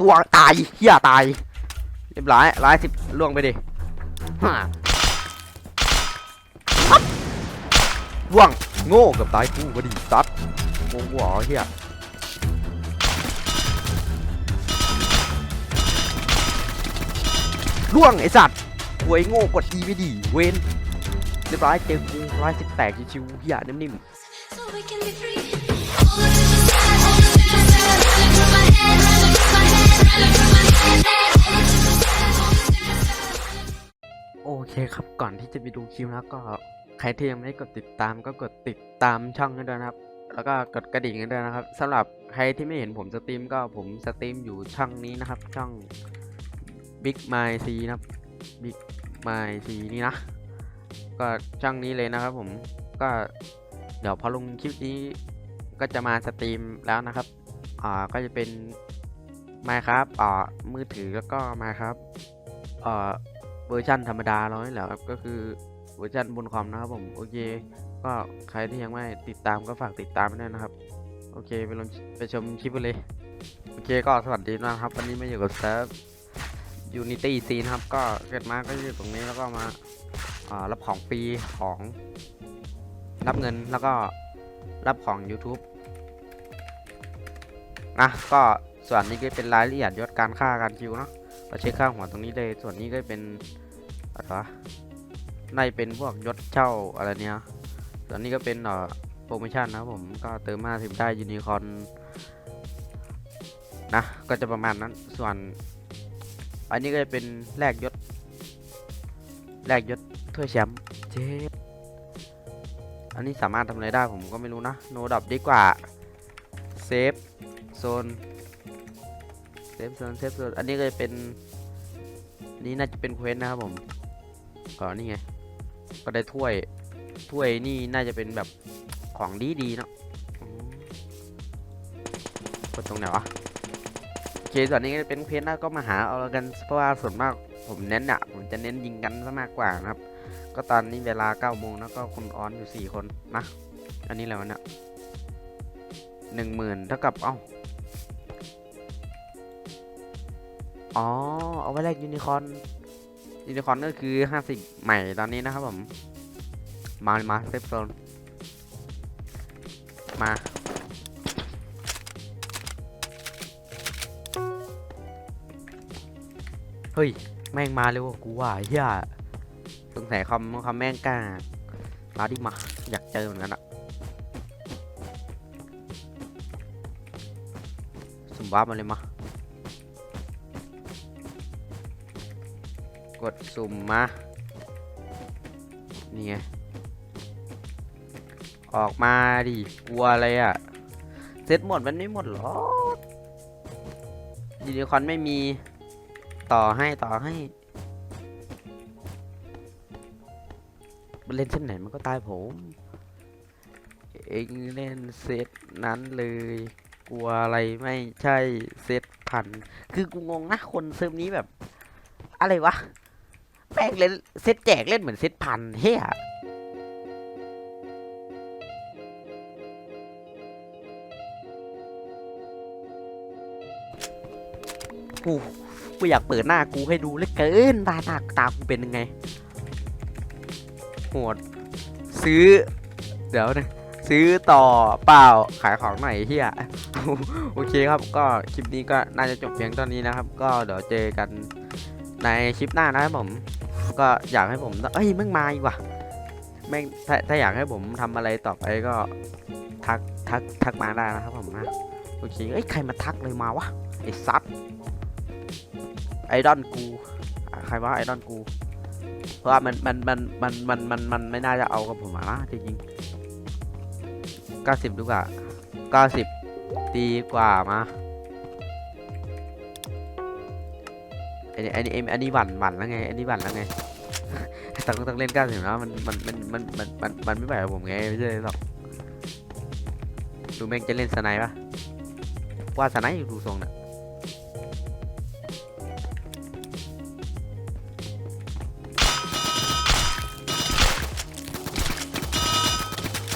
ตัวตายเฮียตายเรียบร้อยร้อยสิบล่วงไปดิฮ่าล่วงโง่กับตายกูก็ดีซัดงงหัวเฮียล่วงไอสัตว์หวยโง่กดอีไม่ดีเวนเรียบร้อยเจอกูร้อยสิบแตกชิวๆเฮียนิ่มๆ เคครับก่อนที่จะไปดูคลิปนะก็ใครที่ยังไม่กดติดตามก็กดติดตามช่องกันด้วยนะครับ แล้วก็กดกระดิ่งกันด้วยนะครับสำหรับใครที่ไม่เห็นผมสตรีมก็ผมสตรีมอยู่ช่องนี้นะครับ ช่อง Big My C นะครับ Big My C นี่นะ ก็ช่องนี้เลยนะครับ ผมก็เดี๋ยวพอลงคลิปนี้ก็จะมาสตรีมแล้วนะครับอ่าก็จะเป็น Minecraft อ่ามือถือแล้วก็ Minecraft อ่า เวอร์ชันธรรมดาเรานี่แหละครับก็คือเวอร์ชันบนคอมนะครับผมโอเค ก็ใครที่ยังไม่ติดตามก็ฝากติดตามด้วยนะครับ โอเคไปลงไปชมคลิปเลย โอเคก็สวัสดีนะครับ วันนี้มาอยู่กับเซิร์ฟ Unity C นะครับ ก็เกิดมาก็อยู่ตรงนี้แล้วก็มาารับของฟรีของรับเงินแล้วก็รับของ YouTube นะก็ส่วนนี้ก็เป็นรายละเอียดยศการค่าการคิวเนาะ เราเช็คค่าหัวตรงนี้เลย ส่วนนี้ก็เป็นอะไรวะในเป็นพวกยศเช่าอะไรเนี้ยส่วนนี้ก็เป็นเอ่อโปรโมชั่นนะผมก็เติม50ได้ยูนิคอนนะก็จะประมาณนั้นส่วน อันนี้ก็จะเป็นแลกยศแลกยศถ้วยแชมป์เจ็ดอันนี้สามารถทำอะไรได้ผมก็ไม่รู้นะโนดับดีกว่าเซฟโซน เซฟโซนเซฟโซนอันนี้ก็จะเป็นนี่น่าจะเป็นเควสนะครับผมก็นี่ไงก็ได้ถ้วยถ้วยนี่น่าจะเป็นแบบของดีดีๆเนาะกดตรงไหนวะโอเคส่วนนี้ก็เป็นเพจนะก็มาหาเอากันเพราะว่าส่วนมากผมเน้นอะผมจะเน้นยิงกันซะมากกว่านะครับ ก็ตอนนี้เวลา9โมงแล้วก็คนออนอยู่4คนนะ อันนี้แล้วะเนี่ยหนึ่งหมื่นเท่ากับเอ้า อ๋อ เอาไว้แลกยูนิคอนยูนิคอนก็คือ 50 ใหม่ตอนนี้นะครับผม มา มาเซฟโซนมา เฮ้ย แม่งมาเร็วกูว่ะเฮียสงสัยคำคำแม่งกล้ามาดิมา อยากเจอเหมือนกันอะสมบัติมาเลยมา กดสุ่มมา นี่ไง ออกมาดิ กลัวอะไรอะ่ะ เซตหมดมันไม่หมดหรอยูนิคอนไม่มีต่อให้ต่อให้มันเล่นเส้นไหนมันก็ตายผม เองเล่นเซตนั้นเลย กลัวอะไรไม่ใช่เซตพัน คือกูงงนะคนเซิร์ฟนี้แบบ อะไรวะ แม่งเล่นเซตแจกเล่นเหมือนเซตพันเฮียกูกูอยากเปิดหน้ากูให้ดูเลยเกินตาตาตากูเป็นยังไงโหดซื้อ เดี๋ยวนะซื้อต่อเปล่าขายของหน่อยเฮียโอเคครับก็คลิปนี้ก็น่าจะจบเพียงเท่านี้นะครับ ก็เดี๋ยวเจอกันในคลิปหน้านะครับผม ก็อยากให้ผมเอ้ยแม่งมาอีกว่ะแม่งถ้าถ้าอยากให้ผมทำอะไรต่อไปก็ทักทักทักมาได้นะครับผมนะโอเคเอ้ยใครมาทักเลยมาวะไอ้ซัดไอดอนกูใครว่าไอดอนกู เพราะว่ามันมันมันมันมันมันมันไม่น่าจะเอากับผมอะนะจริงๆเก้าสิบดีกว่าเก้าสิบดีกว่ามา อันนี้อันนี้อันนี้หวั่นหวั่นแล้วไงอันนี้หวั่นแล้วไงต้องต้องเล่นก้าสิบนะมันมันมันมันมันมันมันไม่ไหวกับผมไงไม่ใช่หรอกดูแม่งจะเล่นสไนป์ปะว่าสไนป์อยู่ดูทรงน่ะ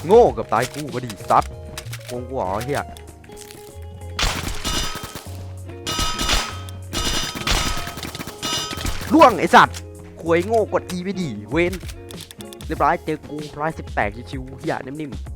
โง่กับตายกูก็ดีซัดวงกูเหรอเฮีย ล่วงไอสัตว์ควยโง่กด E ไปดิเวนเรียบร้อยเจอกูร้อยสิบแปดชิวๆอย่านิ่มๆ